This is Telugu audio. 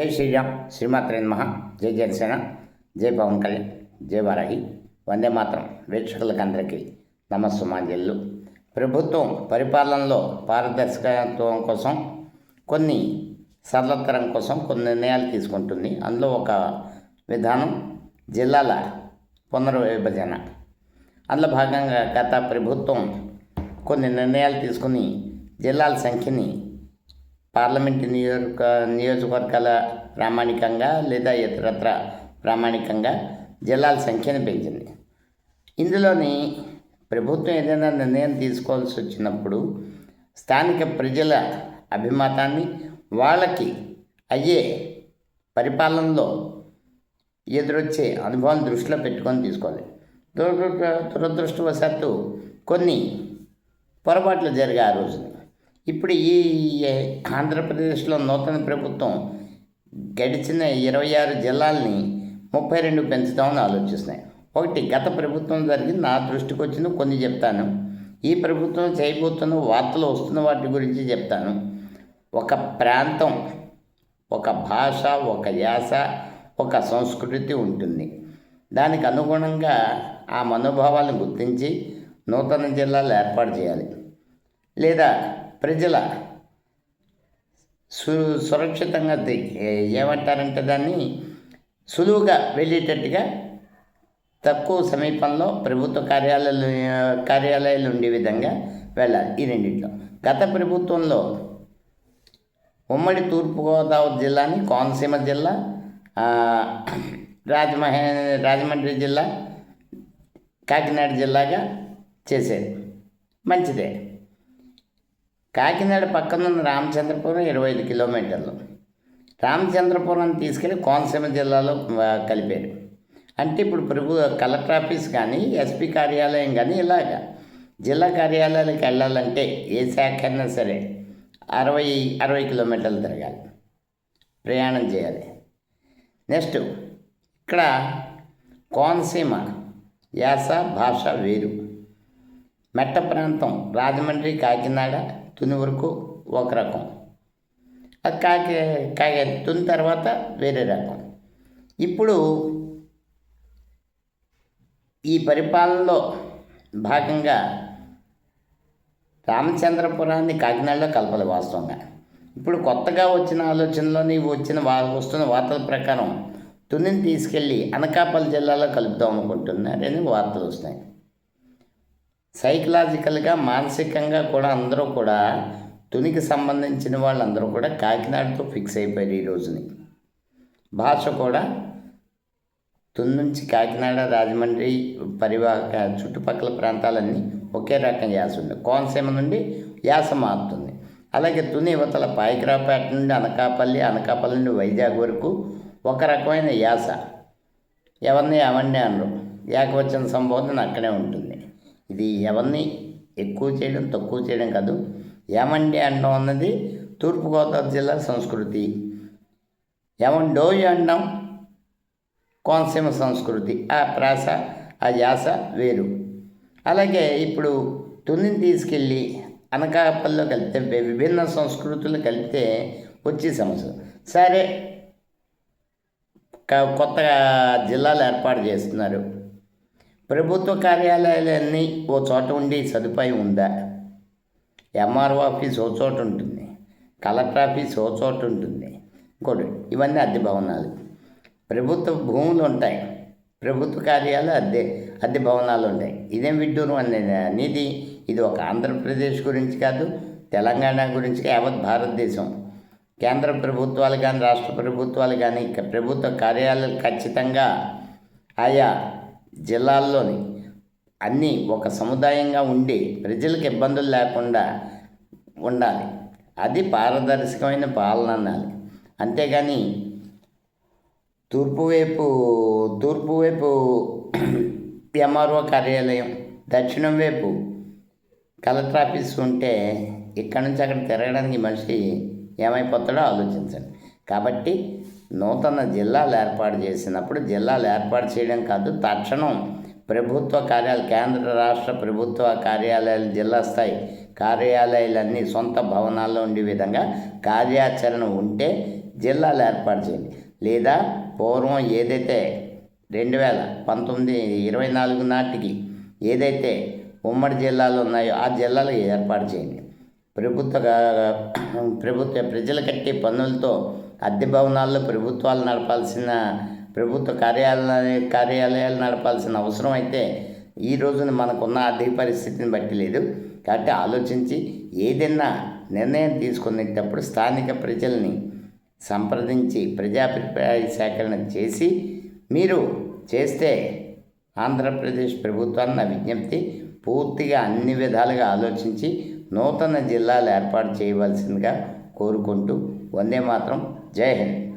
జై శ్రీరామ్ శ్రీమాత్రే నమ జై జనసేన జై పవన్ కళ్యాణ్ జై వారాహి. వందే మాత్రం వీక్షకులకందరికీ నమస్సుమాంజల్లు ప్రభుత్వం పరిపాలనలో పారదర్శకత్వం కోసం కొన్ని సరళతరం కోసం కొన్ని నిర్ణయాలు తీసుకుంటుంది. అందులో ఒక విధానం జిల్లాల పునర్విభజన. అందులో భాగంగా గత ప్రభుత్వం కొన్ని నిర్ణయాలు తీసుకుని జిల్లాల సంఖ్యని పార్లమెంటు నియోజక నియోజకవర్గాల ప్రామాణికంగా లేదా ఇతరత్ర ప్రామాణికంగా జిల్లాల సంఖ్యను పెంచింది. ఇందులోని ప్రభుత్వం ఏదైనా నిర్ణయం తీసుకోవాల్సి వచ్చినప్పుడు స్థానిక ప్రజల అభిమతాన్ని వాళ్ళకి అయ్యే పరిపాలనలో ఎదురొచ్చే అనుభవం దృష్టిలో పెట్టుకొని తీసుకోవాలి. దురదృష్ట దురదృష్టవశాత్తు కొన్ని పొరపాట్లు జరిగాయి ఆ రోజున. ఇప్పుడు ఈ ఆంధ్రప్రదేశ్లో నూతన ప్రభుత్వం గడిచిన ఇరవై ఆరు జిల్లాల్ని ముప్పై రెండు పెంచుదామని ఆలోచిస్తున్నాయి. ఒకటి గత ప్రభుత్వం జరిగింది నా దృష్టికి వచ్చిన కొన్ని చెప్తాను. ఈ ప్రభుత్వం చేయబోతున్న వార్తలు వస్తున్న వాటి గురించి చెప్తాను. ఒక ప్రాంతం ఒక భాష ఒక యాస ఒక సంస్కృతి ఉంటుంది. దానికి అనుగుణంగా ఆ మనోభావాలను గుర్తించి నూతన జిల్లాలు ఏర్పాటు చేయాలి. లేదా ప్రజల సు సురక్షితంగా ఏమంటారంటే దాన్ని సులువుగా వెళ్ళేటట్టుగా తక్కువ సమీపంలో ప్రభుత్వ కార్యాలయాలు కార్యాలయాలు ఉండే విధంగా వెళ్ళాలి ఈ రెండింటిలో. గత ప్రభుత్వంలో ఉమ్మడి తూర్పుగోదావరి జిల్లాని కోనసీమ జిల్లా రాజమహ రాజమహే రాజమండ్రి జిల్లా కాకినాడ జిల్లాగా చేసేది మంచిదే. కాకినాడ పక్కన ఉన్న రామచంద్రపురం ఇరవై ఐదు కిలోమీటర్లు. రామచంద్రపురం తీసుకెళ్ళి కోనసీమ జిల్లాలో కలిపారు. అంటే ఇప్పుడు ప్రభు కలెక్టర్ ఆఫీస్ కానీ ఎస్పీ కార్యాలయం కానీ ఇలాగా జిల్లా కార్యాలయాలకు వెళ్ళాలంటే ఏ శాఖ అయినా సరే అరవై అరవై కిలోమీటర్లు తిరగాలి. ప్రయాణం చేయాలి. నెక్స్ట్ ఇక్కడ కోనసీమ యాస భాష వేరు. మెట్ట ప్రాంతం రాజమండ్రి కాకినాడ తుని వరకు ఒక రకం. అది కాకి కాకి తుని తర్వాత వేరే రకం. ఇప్పుడు ఈ పరిపాలనలో భాగంగా రామచంద్రపురాన్ని కాకినాడలో కలపలి వాస్తవంగా. ఇప్పుడు కొత్తగా వచ్చిన ఆలోచనలోని వచ్చిన వా వస్తున్న వార్తల ప్రకారం తునిని తీసుకెళ్ళి అనకాపల్లి జిల్లాలో కలుపుదాం అనుకుంటున్నారని వార్తలు వస్తున్నాయి. సైకలాజికల్గా మానసికంగా కూడా అందరూ కూడా తునికి సంబంధించిన వాళ్ళందరూ కూడా కాకినాడతో ఫిక్స్ అయిపోయారు ఈ రోజుని. భాష కూడా తుని నుంచి కాకినాడ రాజమండ్రి పరివాహక చుట్టుపక్కల ప్రాంతాలన్నీ ఒకే రకం యాస ఉంది. కోనసీమ నుండి యాస మారుతుంది. అలాగే తుని యువతల పాయకరాపేట నుండి అనకాపల్లి అనకాపల్లి నుండి వైజాగ్ వరకు ఒక రకమైన యాస. ఎవరిని ఎవరిని అనరు. ఏకవచన సంబోధన అక్కడే ఉంటుంది. ఇది ఎవరిని ఎక్కువ చేయడం తక్కువ చేయడం కాదు. ఏమండి అనడం అన్నది తూర్పుగోదావరి జిల్లా సంస్కృతి. ఏమండోయ్ అనడం కోనసీమ సంస్కృతి. ఆ ప్రాస ఆ యాస వేరు. అలాగే ఇప్పుడు తునిని తీసుకెళ్ళి అనకాపల్లిలో కలిపితే విభిన్న సంస్కృతులు కలిపితే వచ్చే సమస్య. సరే కొత్తగా జిల్లాలు ఏర్పాటు చేస్తున్నారు. ప్రభుత్వ కార్యాలయాలన్నీ ఓ చోట ఉండి సదుపాయం ఉందా? ఎంఆర్ఓ ఆఫీస్ ఓ చోట ఉంటుంది. కలెక్టర్ ఆఫీస్ ఓ చోట ఉంటుంది. ఇంకోటి ఇవన్నీ అద్దె భవనాలు. ప్రభుత్వ భూములు ఉంటాయి. ప్రభుత్వ కార్యాలు అద్దె అద్దె భవనాలు ఉంటాయి. ఇదేం విడ్డూరం అనేది ఇది ఒక ఆంధ్రప్రదేశ్ గురించి కాదు తెలంగాణ గురించి యావత్ భారతదేశం. కేంద్ర ప్రభుత్వాలు కానీ రాష్ట్ర ప్రభుత్వాలు కానీ ప్రభుత్వ కార్యాలయాలు ఖచ్చితంగా ఆయా జిల్లాల్లోని అన్నీ ఒక సముదాయంగా ఉండి ప్రజలకు ఇబ్బందులు లేకుండా ఉండాలి. అది పారదర్శకమైన పాలన అనాలి. అంతేగాని తూర్పు వైపు తూర్పు వైపు ఎంఆర్ఓ కార్యాలయం దక్షిణం వైపు కలెక్టర్ ఆఫీస్ ఉంటే ఇక్కడ నుంచి అక్కడ తిరగడానికి మనిషి ఏమైపోతాడో ఆలోచించండి. కాబట్టి నూతన జిల్లాలు ఏర్పాటు చేసినప్పుడు జిల్లాలు ఏర్పాటు చేయడం కాదు తక్షణం ప్రభుత్వ కార్యాలయాలు కేంద్ర రాష్ట్ర ప్రభుత్వ కార్యాలయాలు జిల్లా స్థాయి కార్యాలయాలన్నీ సొంత భవనాల్లో ఉండే విధంగా కార్యాచరణ ఉంటే జిల్లాలు ఏర్పాటు చేయండి. లేదా పూర్వం ఏదైతే రెండు వేల పంతొమ్మిది ఇరవై నాలుగు నాటికి ఏదైతే ఉమ్మడి జిల్లాలు ఉన్నాయో ఆ జిల్లాలు ఏర్పాటు చేయండి. ప్రభుత్వ ప్రభుత్వ ప్రజలు కట్టే పన్నులతో అద్దె భవనాల్లో ప్రభుత్వాలు నడపాల్సిన ప్రభుత్వ కార్యాలయ కార్యాలయాలు నడపాల్సిన అవసరం అయితే ఈ రోజున మనకున్న ఆర్థిక పరిస్థితిని బట్టి లేదు. కాబట్టి ఆలోచించి ఏదైనా నిర్ణయం తీసుకునేటప్పుడు స్థానిక ప్రజల్ని సంప్రదించి ప్రజాభిప్రాయ సేకరణ చేసి మీరు చేస్తే ఆంధ్రప్రదేశ్ ప్రభుత్వాన్ని నా విజ్ఞప్తి పూర్తిగా అన్ని విధాలుగా ఆలోచించి నూతన జిల్లాలు ఏర్పాటు చేయవలసిందిగా కోరుకుంటూ వందే మాత్రం జై హింద్